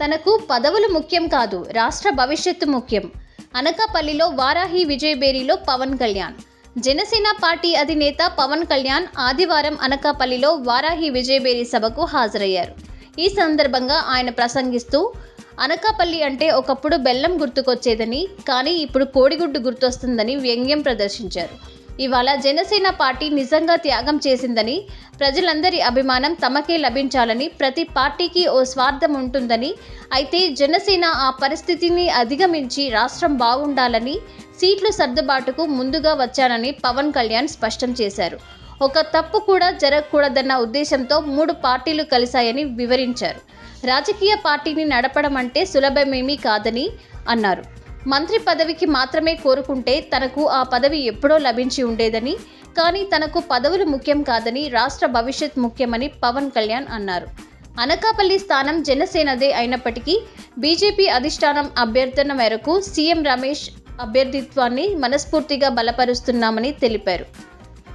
తనకు పదవులు ముఖ్యం కాదు రాష్ట్ర భవిష్యత్తు ముఖ్యం. అనకాపల్లిలో వారాహి విజయబేరిలో పవన్ కళ్యాణ్. జనసేన పార్టీ అధినేత పవన్ కళ్యాణ్ ఆదివారం అనకాపల్లిలో వారాహి విజయబేరి సభకు హాజరయ్యారు. ఈ సందర్భంగా ఆయన ప్రసంగిస్తూ అనకాపల్లి అంటే ఒకప్పుడు బెల్లం గుర్తుకొచ్చేదని కానీ ఇప్పుడు కోడిగుడ్డు గుర్తొస్తుందని వ్యంగ్యం ప్రదర్శించారు. ఇవాళ జనసేన పార్టీ నిజంగా త్యాగం చేసిందని ప్రజలందరి అభిమానం తమకే లభించాలని ప్రతి పార్టీకి ఓ స్వార్థం ఉంటుందని అయితే జనసేన ఆ పరిస్థితిని అధిగమించి రాష్ట్రం బాగుండాలని సీట్లు సర్దుబాటుకు ముందుగా వచ్చానని పవన్ కళ్యాణ్ స్పష్టం చేశారు. ఒక తప్పు కూడా జరగకూడదన్న ఉద్దేశంతో మూడు పార్టీలు కలిశాయని వివరించారు. రాజకీయ పార్టీని నడపడం అంటే సులభమేమీ కాదని అన్నారు. మంత్రి పదవికి మాత్రమే కోరుకుంటే తనకు ఆ పదవి ఎప్పుడో లభించి ఉండేదని కానీ తనకు పదవులు ముఖ్యం కాదని రాష్ట్ర భవిష్యత్ ముఖ్యమని పవన్ కళ్యాణ్ అన్నారు. అనకాపల్లి స్థానం జనసేనదే అయినప్పటికీ బీజేపీ అధిష్టానం అభ్యర్థన మేరకు సీఎం రమేష్ అభ్యర్థిత్వాన్ని మనస్ఫూర్తిగా బలపరుస్తున్నామని తెలిపారు.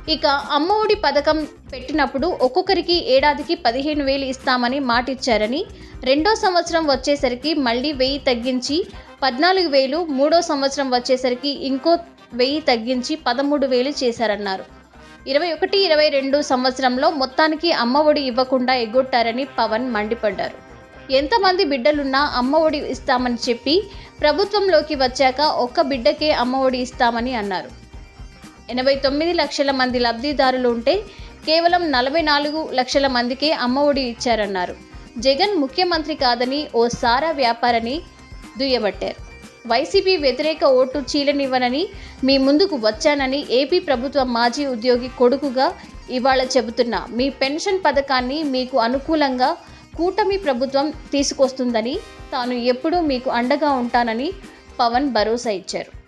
ఇక అమ్మఒడి పథకం పెట్టినప్పుడు ఒక్కొక్కరికి ఏడాదికి పదిహేను వేలు ఇస్తామని మాటిచ్చారని రెండో సంవత్సరం వచ్చేసరికి మళ్ళీ వెయ్యి తగ్గించి పద్నాలుగు వేలు మూడో సంవత్సరం వచ్చేసరికి ఇంకో వెయ్యి తగ్గించి పదమూడు వేలు చేశారన్నారు. ఇరవై ఒకటి ఇరవై రెండు సంవత్సరంలో మొత్తానికి అమ్మ ఒడి ఇవ్వకుండా ఎగ్గొట్టారని పవన్ మండిపడ్డారు. ఎంతమంది బిడ్డలున్నా అమ్మ ఒడి ఇస్తామని చెప్పి ప్రభుత్వంలోకి వచ్చాక ఒక్క బిడ్డకే అమ్మ ఒడి ఇస్తామని అన్నారు. ఎనభై తొమ్మిది లక్షల మంది లబ్ధిదారులు ఉంటే కేవలం నలభై నాలుగు లక్షల మందికే అమ్మ ఒడి ఇచ్చారన్నారు. జగన్ ముఖ్యమంత్రి కాదని ఓ సారా వ్యాపారని దుయ్యబట్టారు. వైసీపీ వ్యతిరేక ఓటు చీలనివ్వనని మీ ముందుకు వచ్చానని ఏపీ ప్రభుత్వ మాజీ ఉద్యోగి కొడుకుగా ఇవాళ చెబుతున్నా. మీ పెన్షన్ పథకాన్ని మీకు అనుకూలంగా కూటమి ప్రభుత్వం తీసుకొస్తుందని తాను ఎప్పుడూ మీకు అండగా ఉంటానని పవన్ భరోసా ఇచ్చారు.